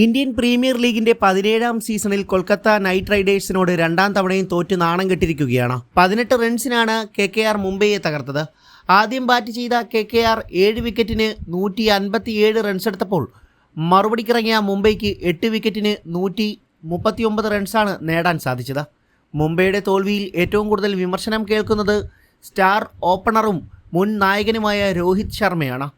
Indian premier ലീഗിന്റെ പതിനേഴാം സീസണിൽ കൊൽക്കത്ത നൈറ്റ് റൈഡേഴ്സിനോട് രണ്ടാം തവണയും തോറ്റ് നാണം കെട്ടിരിക്കുകയാണ്. പതിനെട്ട് റൺസിനാണ് കെ കെ ആർ മുംബൈയെ തകർത്തത്. ആദ്യം ബാറ്റ് ചെയ്ത കെ കെ ആർ ഏഴ് വിക്കറ്റിന് നൂറ്റി അൻപത്തിയേഴ് റൺസ് എടുത്തപ്പോൾ മറുപടിക്കിറങ്ങിയ മുംബൈക്ക് എട്ട് വിക്കറ്റിന് നൂറ്റി മുപ്പത്തിയൊമ്പത് റൺസാണ് നേടാൻ സാധിച്ചത്. മുംബൈയുടെ തോൽവിയിൽ ഏറ്റവും കൂടുതൽ വിമർശനം കേൾക്കുന്നത് സ്റ്റാർ ഓപ്പണറും മുൻ നായകനുമായ രോഹിത് ശർമ്മയാണ്.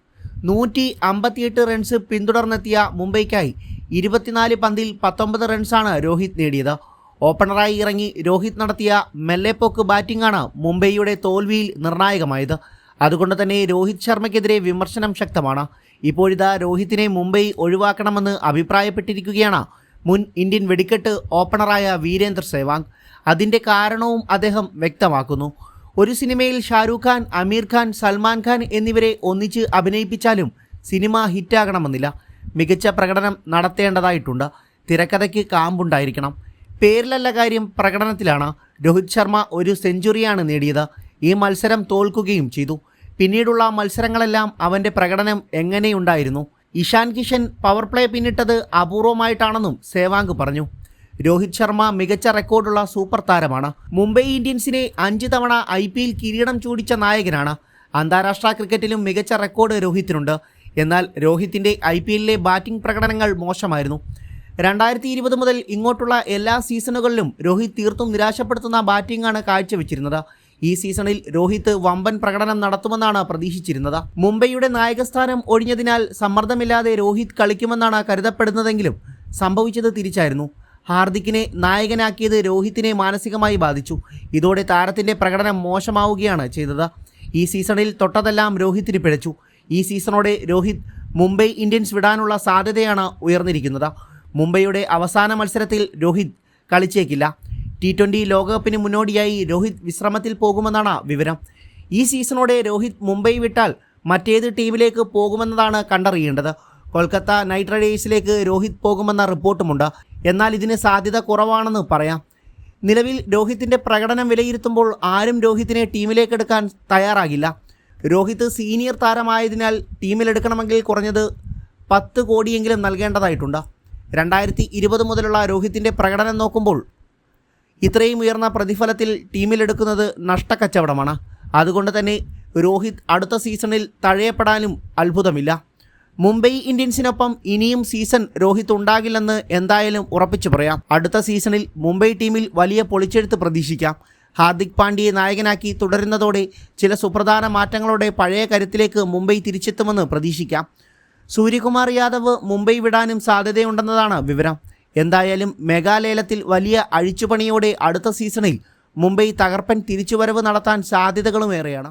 നൂറ്റി അമ്പത്തിയെട്ട് റൺസ് പിന്തുടർന്നെത്തിയ മുംബൈക്കായി ഇരുപത്തിനാല് പന്തിൽ പത്തൊമ്പത് റൺസാണ് രോഹിത് നേടിയത്. ഓപ്പണറായി ഇറങ്ങി രോഹിത് നടത്തിയ മെല്ലെപ്പോക്ക് ബാറ്റിംഗാണ് മുംബൈയുടെ തോൽവിയിൽ നിർണായകമായത്. അതുകൊണ്ട് തന്നെ രോഹിത് ശർമ്മയ്ക്കെതിരെ വിമർശനം ശക്തമാണ്. ഇപ്പോഴിതാ രോഹിത്തിനെ മുംബൈ ഒഴിവാക്കണമെന്ന് അഭിപ്രായപ്പെട്ടിരിക്കുകയാണ് മുൻ ഇന്ത്യൻ വെടിക്കെട്ട് ഓപ്പണറായ വീരേന്ദർ സേവാങ്. അതിന്റെ കാരണവും അദ്ദേഹം വ്യക്തമാക്കുന്നു. ഒരു സിനിമയിൽ ഷാരൂഖ് ഖാൻ അമീർ ഖാൻ സൽമാൻ ഖാൻ എന്നിവരെ ഒന്നിച്ച് അഭിനയിപ്പിച്ചാലും സിനിമ ഹിറ്റാകണമെന്നില്ല. മികച്ച പ്രകടനം നടത്തേണ്ടതായിട്ടുണ്ട്. തിരക്കഥയ്ക്ക് കാമ്പുണ്ടായിരിക്കണം. പേരിലല്ല കാര്യം പ്രകടനത്തിലാണ്. രോഹിത് ശർമ്മ ഒരു സെഞ്ചുറിയാണ് നേടിയത്. ഈ മത്സരം തോൽക്കുകയും ചെയ്തു. പിന്നീടുള്ള മത്സരങ്ങളെല്ലാം അവന്റെ പ്രകടനം എങ്ങനെയുണ്ടായിരുന്നു? ഇഷാൻ കിഷൻ പവർ പ്ലേ പിന്നിട്ടത് അപൂർവമായിട്ടാണെന്നും സേവാങ്ക് പറഞ്ഞു. രോഹിത് ശർമ്മ മികച്ച റെക്കോർഡുള്ള സൂപ്പർ താരമാണ്. മുംബൈ ഇന്ത്യൻസിനെ അഞ്ച് തവണ ഐ പി എൽ കിരീടം ചൂടിച്ച നായകനാണ്. അന്താരാഷ്ട്ര ക്രിക്കറ്റിലും മികച്ച റെക്കോർഡ് രോഹിത്തിനുണ്ട്. എന്നാൽ രോഹിത്തിന്റെ ഐ പി എല്ലിലെ ബാറ്റിംഗ് പ്രകടനങ്ങൾ മോശമായിരുന്നു. രണ്ടായിരത്തി ഇരുപത് മുതൽ ഇങ്ങോട്ടുള്ള എല്ലാ സീസണുകളിലും രോഹിത് തീർത്തും നിരാശപ്പെടുത്തുന്ന ബാറ്റിംഗാണ് കാഴ്ചവെച്ചിരുന്നത്. ഈ സീസണിൽ രോഹിത് വമ്പൻ പ്രകടനം നടത്തുമെന്നാണ് പ്രതീക്ഷിച്ചിരുന്നത്. മുംബൈയുടെ നായകസ്ഥാനം ഒഴിഞ്ഞതിനാൽ സമ്മർദ്ദമില്ലാതെ രോഹിത് കളിക്കുമെന്നാണ് കരുതപ്പെടുന്നതെങ്കിലും സംഭവിച്ചത് തിരിച്ചായിരുന്നു. ഹാർദിക്കിനെ നായകനാക്കിയത് രോഹിത്തിനെ മാനസികമായി ബാധിച്ചു. ഇതോടെ താരത്തിന്റെ പ്രകടനം മോശമാവുകയാണ് ചെയ്തത്. ഈ സീസണിൽ തൊട്ടതെല്ലാം രോഹിത്തിന് പിഴച്ചു. ഈ സീസണോടെ രോഹിത് മുംബൈ ഇന്ത്യൻസ് വിടാനുള്ള സാധ്യതയാണ് ഉയർന്നിരിക്കുന്നത്. മുംബൈയുടെ അവസാന മത്സരത്തിൽ രോഹിത് കളിച്ചേക്കില്ല. ടി ട്വന്റി ലോകകപ്പിന് മുന്നോടിയായി രോഹിത് വിശ്രമത്തിൽ പോകുമെന്നാണ് വിവരം. ഈ സീസണോടെ രോഹിത് മുംബൈ വിട്ടാൽ മറ്റേത് ടീമിലേക്ക് പോകുമെന്നതാണ് കണ്ടറിയേണ്ടത്. കൊൽക്കത്ത നൈറ്റ് റൈഡേഴ്സിലേക്ക് രോഹിത് പോകുമെന്ന റിപ്പോർട്ടുമുണ്ട്. എന്നാൽ ഇതിന് സാധ്യത കുറവാണെന്ന് പറയാം. നിലവിൽ രോഹിത്തിന്റെ പ്രകടനം വിലയിരുത്തുമ്പോൾ ആരും രോഹിത്തിനെ ടീമിലേക്ക് എടുക്കാൻ തയ്യാറാകില്ല. രോഹിത് സീനിയർ താരമായതിനാൽ ടീമിലെടുക്കണമെങ്കിൽ കുറഞ്ഞത് പത്ത് കോടിയെങ്കിലും നൽകേണ്ടതായിട്ടുണ്ട്. രണ്ടായിരത്തി ഇരുപത് മുതലുള്ള രോഹിത്തിന്റെ പ്രകടനം നോക്കുമ്പോൾ ഇത്രയും ഉയർന്ന പ്രതിഫലത്തിൽ ടീമിലെടുക്കുന്നത് നഷ്ടക്കച്ചവടമാണ്. അതുകൊണ്ട് തന്നെ രോഹിത് അടുത്ത സീസണിൽ തഴയപ്പെടാനും അത്ഭുതമില്ല. മുംബൈ ഇന്ത്യൻസിനൊപ്പം ഇനിയും സീസൺ രോഹിത് ഉണ്ടാകില്ലെന്ന് എന്തായാലും ഉറപ്പിച്ചു പറയാം. അടുത്ത സീസണിൽ മുംബൈ ടീമിൽ വലിയ പൊളിച്ചെഴുത്ത് പ്രതീക്ഷിക്കാം. ഹാർദിക് പാണ്ഡ്യയെ നായകനാക്കി തുടരുന്നതോടെ ചില സുപ്രധാന മാറ്റങ്ങളോടെ പഴയ കരുത്തിലേക്ക് മുംബൈ തിരിച്ചെത്തുമെന്ന് പ്രതീക്ഷിക്കാം. സൂര്യകുമാർ യാദവ് മുംബൈ വിടാനും സാധ്യതയുണ്ടെന്നതാണ് വിവരം. എന്തായാലും മെഗാലേലത്തിൽ വലിയ അഴിച്ചുപണിയോടെ അടുത്ത സീസണിൽ മുംബൈ തകർപ്പൻ തിരിച്ചുവരവ് നടത്താൻ സാധ്യതകളുമേറെയാണ്.